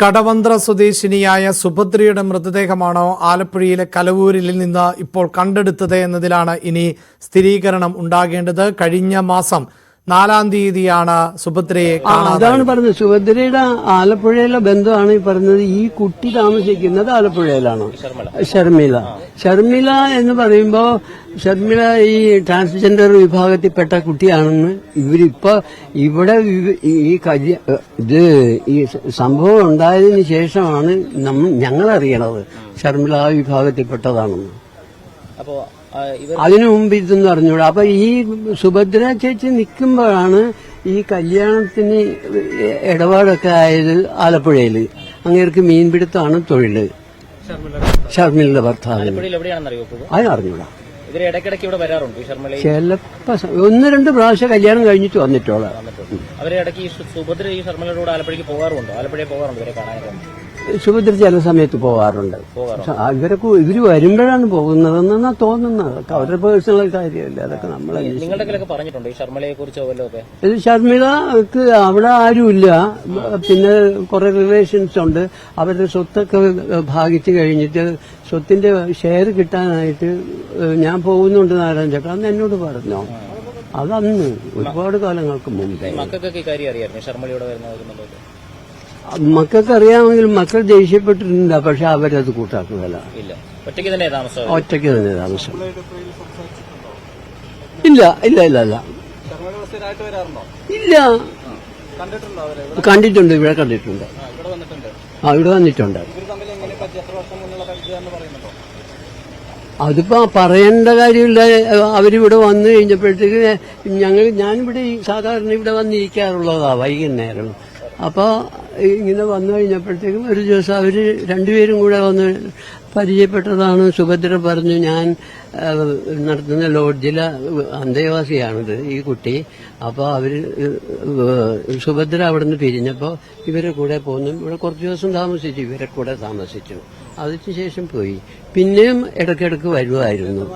കടവന്ത്ര സ്വദേശിനിയായ സുഭദ്രയുടെ മൃതദേഹമാണോ ആലപ്പുഴയിലെ കലവൂരിൽ നിന്ന് ഇപ്പോൾ കണ്ടെടുത്തത് എന്നതിലാണ് ഇനി സ്ഥിരീകരണം ഉണ്ടാകേണ്ടത്. കഴിഞ്ഞ മാസം നാലാം തീയതിയാണ് സുഭദ്രയെ അതാണ് പറഞ്ഞത്. സുഭദ്രയുടെ ആലപ്പുഴയിലെ ബന്ധമാണ് ഈ പറഞ്ഞത്. ഈ കുട്ടി താമസിക്കുന്നത് ആലപ്പുഴയിലാണ്. ഷർമില ഷർമില എന്ന് പറയുമ്പോ ഷർമിള ഈ ട്രാൻസ്ജെൻഡർ വിഭാഗത്തിൽപ്പെട്ട കുട്ടിയാണെന്ന് ഇവരിപ്പോ ഇവിടെ ഈ കല്യ ഇത് ഈ സംഭവം ഉണ്ടായതിന് ശേഷമാണ് നമ്മൾ ഞങ്ങൾ അറിയണത് ഷർമിള ആ വിഭാഗത്തിൽപ്പെട്ടതാണെന്ന്. അപ്പോ അതിനു മുമ്പ് ഇതെന്ന് അറിഞ്ഞൂടാ. അപ്പൊ ഈ സുഭദ്ര ചേച്ചി നിൽക്കുമ്പോഴാണ് ഈ കല്യാണത്തിന് ഇടപാടൊക്കെ ആയത് ആലപ്പുഴയിൽ അങ്ങേർക്ക് മീൻപിടുത്തമാണ് തൊഴിൽ ഷർമിളുടെ ഭർത്താവ്. ആലപ്പുഴയിൽ എവിടെയാണെന്ന് അറിയോ ഇപ്പോൾ അത് അറിഞ്ഞൂടാ. ഇവർ ഇടയ്ക്കിടയ്ക്ക് ഇവിടെ വരാറുണ്ട് ചിലപ്പോ ഒന്ന് രണ്ട് പ്രാവശ്യം കല്യാണം കഴിഞ്ഞിട്ട് വന്നിട്ടോളാം. അവരെ ഇടയ്ക്ക് സുഭദ്ര ഈ ശർമ്മലയുടെ ആലപ്പുഴയ്ക്ക് പോകാറുണ്ടോ? ആലപ്പുഴയിൽ പോകാറുണ്ട്? ഇവരെ കാണാനൊക്കെ സുഭദ്ര ചില സമയത്ത് പോകാറുണ്ട്. ഇവരൊക്കെ ഇവർ വരുമ്പോഴാണ് പോകുന്നതെന്നാ തോന്നുന്നത്. അവരുടെ പേഴ്സണൽ കാര്യമല്ല അതൊക്കെ നമ്മൾ ഇത് ഷർമിളക്ക് അവിടെ ആരുമില്ല. പിന്നെ കുറെ റിലേഷൻസ് ഉണ്ട്. അവരുടെ സ്വത്തൊക്കെ ഭാഗിച്ചു കഴിഞ്ഞിട്ട് സ്വത്തിന്റെ ഷെയർ കിട്ടാനായിട്ട് ഞാൻ പോകുന്നുണ്ട് നാരായണ ചേട്ടാ അന്ന് എന്നോട് പറഞ്ഞു. അതന്ന് ഒരുപാട് കാലങ്ങൾക്ക് മുമ്പേ. മക്കൾക്കൊക്കെ കാര്യം അറിയായിരുന്നു ശർമ്മലയുടെ വരുന്നതെന്നുള്ളത് മക്കൾക്ക് അറിയാമെങ്കിൽ മക്കൾ ദേഷ്യപ്പെട്ടിട്ടില്ല പക്ഷെ അവരത് കൂട്ടാക്കുന്നില്ല ഇല്ല. ഒറ്റയ്ക്ക് തന്നെ താമസം? ഒറ്റയ്ക്ക് തന്നെ താമസം. ഇല്ല ഇല്ല ഇല്ല ഇല്ല. ഇല്ല. കണ്ടിട്ടുണ്ട് ഇവിടെ കണ്ടിട്ടുണ്ട്. ആ ഇവിടെ വന്നിട്ടുണ്ട്. അതിപ്പോ പറയേണ്ട കാര്യമില്ല. അവരിവിടെ വന്നു കഴിഞ്ഞപ്പോഴത്തേക്ക് ഞങ്ങൾ ഞാനിവിടെ സാധാരണ ഇവിടെ വന്നിരിക്കാറുള്ളതാ വൈകുന്നേരം. അപ്പൊ ഇങ്ങനെ വന്നു കഴിഞ്ഞപ്പോഴത്തേക്കും ഒരു ദിവസം അവർ രണ്ടുപേരും കൂടെ വന്ന് പരിചയപ്പെട്ടതാണ്. സുഭദ്ര പറഞ്ഞു ഞാൻ നടത്തുന്ന ലോഡ്ജിലെ അന്തേവാസിയാണിത് ഈ കുട്ടി. അപ്പോൾ അവർ സുഭദ്ര അവിടെ നിന്ന് പിരിഞ്ഞപ്പോൾ ഇവരെ കൂടെ പോന്നു. ഇവിടെ കുറച്ച് ദിവസം താമസിച്ചു ഇവരെ കൂടെ താമസിച്ചു. അതിനുശേഷം പോയി. പിന്നെയും ഇടയ്ക്കിടയ്ക്ക് വരുമായിരുന്നു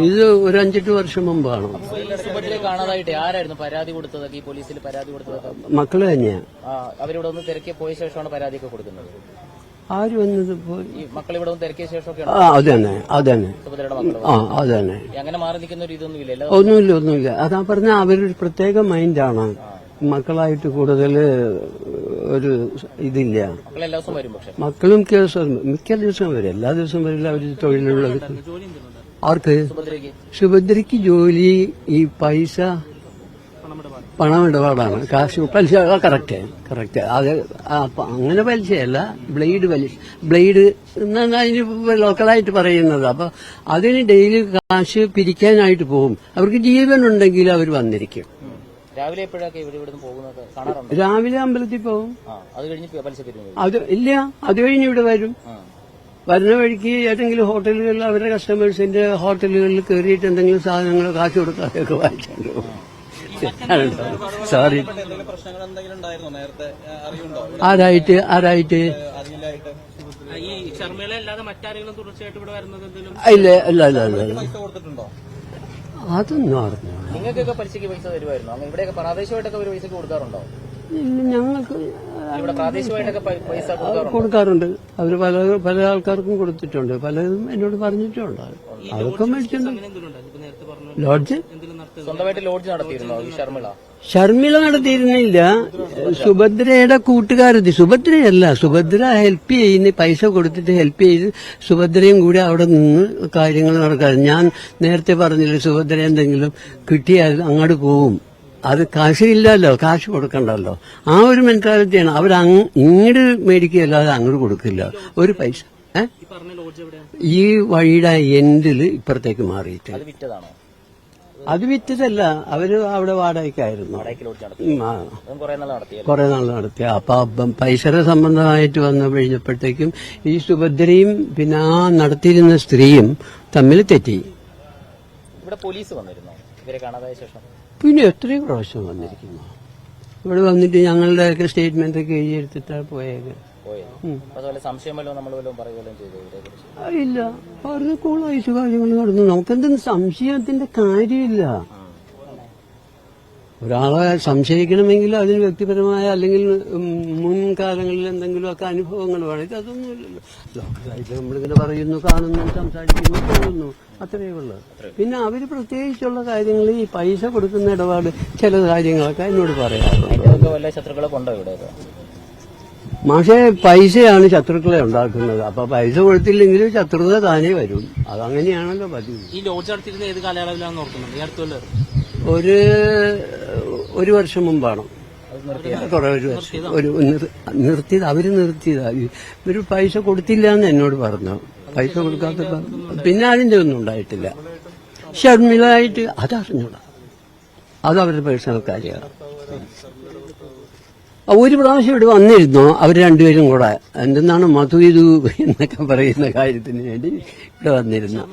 ഇത് ഒരു അഞ്ചെട്ട് വർഷം മുമ്പാണ്. സുഭദ്രയെ കാണാതായിട്ട്? ആരായിരുന്നു പരാതി കൊടുത്തതൊക്കെ? ഈ പോലീസിൽ പരാതി കൊടുത്തതൊക്കെ? മക്കൾ തന്നെയാണ് അവരിവിടെ ഒന്ന് പോയ ശേഷമാണ് പരാതിയൊക്കെ കൊടുക്കുന്നത്. ആര് വന്നത് മക്കൾ ഇവിടെ തിരക്കിയ ആ അത് തന്നെ അത് തന്നെ. ആ അത് തന്നെ. അങ്ങനെ മാറി നിൽക്കുന്ന ഒരു ഇതൊന്നും ഇല്ല ഒന്നുമില്ല ഒന്നുമില്ല. അതാ പറഞ്ഞ അവരൊരു പ്രത്യേക മൈൻഡാണ്. മക്കളായിട്ട് കൂടുതൽ ഒരു ഇതില്ല. മക്കളും കേസും മിക്ക ദിവസം വരും. എല്ലാ ദിവസവും വരില്ല. അവർ തൊഴിലുള്ളത്. ആർക്ക്? സുഭദ്രയ്ക്ക്. ജോലി ഈ പൈസ പണമിടപാടാണ് കാശ് പലിശ കറക്റ്റ് കറക്റ്റ് അത് അങ്ങനെ പലിശയല്ല. ബ്ലേഡ് പലിശ ബ്ലേഡ് എന്നാണ് അതിന് ലോക്കലായിട്ട് പറയുന്നത്. അപ്പൊ അതിന് ഡെയിലി കാശ് പിരിക്കാനായിട്ട് പോകും. അവർക്ക് ജീവൻ ഉണ്ടെങ്കിൽ അവർ വന്നിരിക്കും. രാവിലെ രാവിലെ അമ്പലത്തിൽ പോകും. അത് ഇല്ല അത് കഴിഞ്ഞ് ഇവിടെ വരും. വരുന്ന വഴിക്ക് ഏതെങ്കിലും ഹോട്ടലുകളിൽ അവരുടെ കസ്റ്റമേഴ്സിന്റെ ഹോട്ടലുകളിൽ കയറിയിട്ട് എന്തെങ്കിലും സാധനങ്ങൾ കാശ് കൊടുക്കാതെയൊക്കെ വാങ്ങിച്ചു സോറി ആരായിട്ട് ആരായിട്ട് ഇല്ല ഇല്ല ഇല്ല ഇല്ല. അതൊന്നും അറിഞ്ഞു നിങ്ങൾക്കൊക്കെ പലിശയ്ക്ക് പൈസ തരുമായിരുന്നു? ഇവിടെയൊക്കെ പ്രാദേശികമായിട്ടൊക്കെ ഒരു പൈസക്ക് കൊടുക്കാറുണ്ടോ? ഞങ്ങൾക്ക് കൊടുക്കാറുണ്ടോ? അവർ പല പല ആൾക്കാർക്കും കൊടുത്തിട്ടുണ്ട്. പലതും എന്നോട് പറഞ്ഞിട്ടുണ്ട്. അതൊക്കെ മേടിച്ചിട്ടുണ്ട് ലോഡ്ജ്? സ്വന്തമായിട്ട് ലോഡ്ജ് നടത്തിയിരുന്നോ? ശർമിള ഷർമിള? നടത്തിയിരുന്നില്ല. സുഭദ്രയുടെ കൂട്ടുകാരത്തി സുഭദ്രയല്ല സുഭദ്ര ഹെൽപ്പ് ചെയ്യുന്ന പൈസ കൊടുത്തിട്ട് ഹെൽപ്പ് ചെയ്ത് സുഭദ്രയും കൂടി അവിടെ നിന്ന് കാര്യങ്ങൾ നടക്കാറ്. ഞാൻ നേരത്തെ പറഞ്ഞില്ല സുഭദ്ര എന്തെങ്കിലും കിട്ടിയാൽ അങ്ങോട്ട് പോവും. അത് കാശില്ലല്ലോ കാശ് കൊടുക്കണ്ടല്ലോ. ആ ഒരു മെന്റാലിറ്റിയാണ് അവർ ഇങ്ങോട്ട് മേടിക്കുകയല്ലാതെ അങ്ങോട്ട് കൊടുക്കില്ല. ഒരു പൈസ. ഈ വഴിയുടെ എൻഡിൽ ഇപ്പുറത്തേക്ക് മാറിയിട്ട്. അത് വിറ്റതല്ല. അവർ അവിടെ വാടകയ്ക്കായിരുന്നു കൊറേ നാൾ നടത്തി അപ്പൊ അപ്പം പൈസയുടെ സംബന്ധമായിട്ട് വന്നു കഴിഞ്ഞപ്പോഴത്തേക്കും ഈ സുഭദ്രയും പിന്നെ ആ നടത്തിയിരുന്ന സ്ത്രീയും തമ്മിൽ തെറ്റി. ഇവിടെ പോലീസ് വന്നിരുന്നു? ഇവരെ കാണാതായ ശേഷം? പിന്നെ എത്രയോ പ്രാവശ്യം വന്നിരിക്കുന്നു. ഇവിടെ വന്നിട്ട് ഞങ്ങളുടെയൊക്കെ സ്റ്റേറ്റ്മെന്റ് ഒക്കെ എഴുതിയെടുത്തിട്ടാണ് പോയത് ഇല്ല. അവർക്ക് കൂടുതൽ കാര്യങ്ങൾ നടന്നു. നമുക്കെന്തെങ്കിലും സംശയത്തിന്റെ കാര്യമില്ല. ഒരാളെ സംശയിക്കണമെങ്കിൽ അതിന് വ്യക്തിപരമായ അല്ലെങ്കിൽ മുൻകാലങ്ങളിൽ എന്തെങ്കിലുമൊക്കെ അനുഭവങ്ങൾ വേണം ഇതൊന്നുമില്ലല്ലോ ലോക്കലായിട്ട് നമ്മളിങ്ങനെ പറയുന്നു കാണുന്നു സംസാരിക്കുന്നു പോകുന്നു. അത്രയേ ഉള്ളൂ. പിന്നെ അവർ പ്രത്യേകിച്ചുള്ള കാര്യങ്ങൾ ഈ പൈസ കൊടുക്കുന്ന ഇടപാട് ചില കാര്യങ്ങളൊക്കെ എന്നോട് പറയാറുണ്ട്. മാഷെ പൈസയാണ് ശത്രുക്കളെ ഉണ്ടാക്കുന്നത്. അപ്പൊ പൈസ കൊടുത്തില്ലെങ്കിൽ ശത്രുത താനേ വരും. അതങ്ങനെയാണല്ലോ പതിവ്. ഈ ലോഡ്ജ് അടുത്തിരുന്ന ഏത് കാലയളവിലാണെന്ന് ഓർക്കുന്നുണ്ട്? ഈ അടുത്തുള്ള ഒരു ഒരു വർഷം മുമ്പാണ്. ഒരു നിർത്തിയത് അവർ നിർത്തിയതാ. ഇവർ പൈസ കൊടുത്തില്ല എന്ന് എന്നോട് പറഞ്ഞു. പൈസ കൊടുക്കാത്ത പിന്നെ അതിന്റെ ഒന്നും ഉണ്ടായിട്ടില്ല. ഷർമിളായിട്ട് അതറിഞ്ഞൂടാ. അത് അവരുടെ പേഴ്സണൽ കാര്യമാണ്. ഒരു പ്രാവശ്യം ഇവിടെ വന്നിരുന്നു. അവർ രണ്ടുപേരും കൂടെ. എന്തെന്നാണ് മധു ഇതു എന്നൊക്കെ പറയുന്ന കാര്യത്തിന് വേണ്ടി ഇവിടെ വന്നിരുന്നു.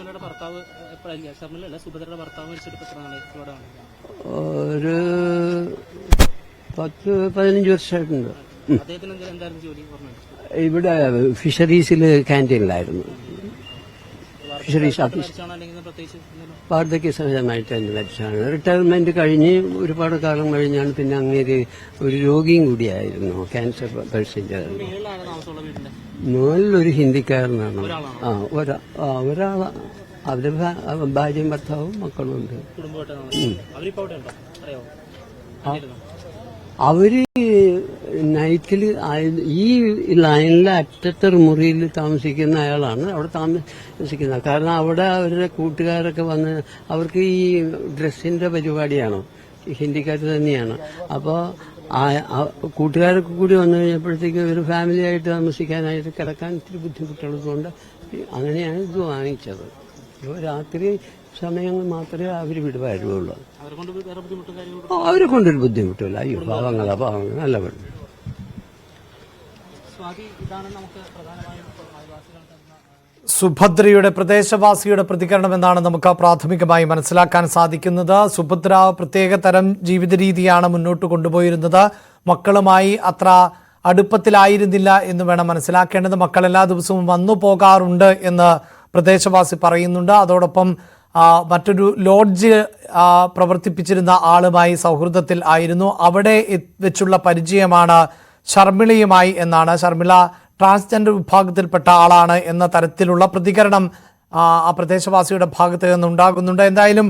ഒരു പത്ത് പതിനഞ്ച് വർഷമായിട്ടുണ്ട്. ഇവിടെ ഫിഷറീസിൽ ക്യാന്റീനിലായിരുന്നു ഫിഷറീസ് ഓഫീസ്. വാർദ്ധക്യ സഹജമായിട്ട് തന്നെ മരിച്ചാണ് റിട്ടയർമെന്റ് കഴിഞ്ഞ് ഒരുപാട് കാലം കഴിഞ്ഞാണ് പിന്നെ അങ്ങേര് ഒരു രോഗിയും കൂടിയായിരുന്നു ക്യാൻസർ പേഴ്സിന്റെ നല്ലൊരു മുകളിലൊരു ഹിന്ദിക്കാരനാണ്. ആ ഒരാ ആ, ഭാ- ഭാര്യയും ഭർത്താവും മക്കളും ഉണ്ട്? അവർ നൈറ്റിൽ ഈ ലൈനിലെ അറ്റത്തെ മുറിയിൽ താമസിക്കുന്ന അയാളാണ്. അവിടെ താമസിക്കുന്നത്. കാരണം അവിടെ അവരുടെ കൂട്ടുകാരൊക്കെ വന്ന് അവർക്ക് ഈ ഡ്രസ്സിന്റെ പരിപാടിയാണ്? ഹിന്ദിക്കാർ തന്നെയാണ്. അപ്പോൾ കൂട്ടുകാരൊക്കെ കൂടി വന്നു കഴിഞ്ഞപ്പോഴത്തേക്ക് ഒരു ഫാമിലിയായിട്ട് താമസിക്കാനായിട്ട് കിടക്കാൻ ഇത്തിരി ബുദ്ധിമുട്ടുള്ളതുകൊണ്ട് അങ്ങനെയാണ് ഇത് വാങ്ങിച്ചത്. രാത്രി സമയങ്ങൾ മാത്രമേ അവർ വിടുവായിരുള്ളൂ ഓ കൊണ്ട് വേറെ ബുദ്ധിമുട്ടും കാര്യങ്ങളും ആ, അവരെ കൊണ്ടൊരു ബുദ്ധിമുട്ടില്ല. അയ്യോ പാവങ്ങളാ പാവങ്ങൾ നല്ല പെണ്ണു സുഭദ്രയുടെ പ്രദേശവാസിയുടെ പ്രതികരണം എന്നാണ് നമുക്ക് പ്രാഥമികമായി മനസ്സിലാക്കാൻ സാധിക്കുന്നത്. സുഭദ്ര പ്രത്യേക തരം ജീവിത രീതിയാണ് മുന്നോട്ട് കൊണ്ടുപോയിരുന്നത്. മക്കളുമായി അത്ര അടുപ്പത്തിലായിരുന്നില്ല എന്ന് വേണം മനസ്സിലാക്കേണ്ടത്. മക്കൾ എല്ലാ ദിവസവും വന്നു പോകാറുണ്ട് എന്ന് പ്രദേശവാസി പറയുന്നുണ്ട്. അതോടൊപ്പം മറ്റൊരു ലോഡ്ജ് പ്രവർത്തിപ്പിച്ചിരുന്ന ആളുമായി സൗഹൃദത്തിൽ ആയിരുന്നു. അവിടെ വെച്ചുള്ള പരിചയമാണ് ഷർമിളയുമായി എന്നാണ്. ഷർമിള ട്രാൻസ്ജെൻഡർ വിഭാഗത്തിൽപ്പെട്ട ആളാണ് എന്ന തരത്തിലുള്ള പ്രതികരണം ആ പ്രദേശവാസിയുടെ ഭാഗത്ത് നിന്നുണ്ടാകുന്നുണ്ട്. എന്തായാലും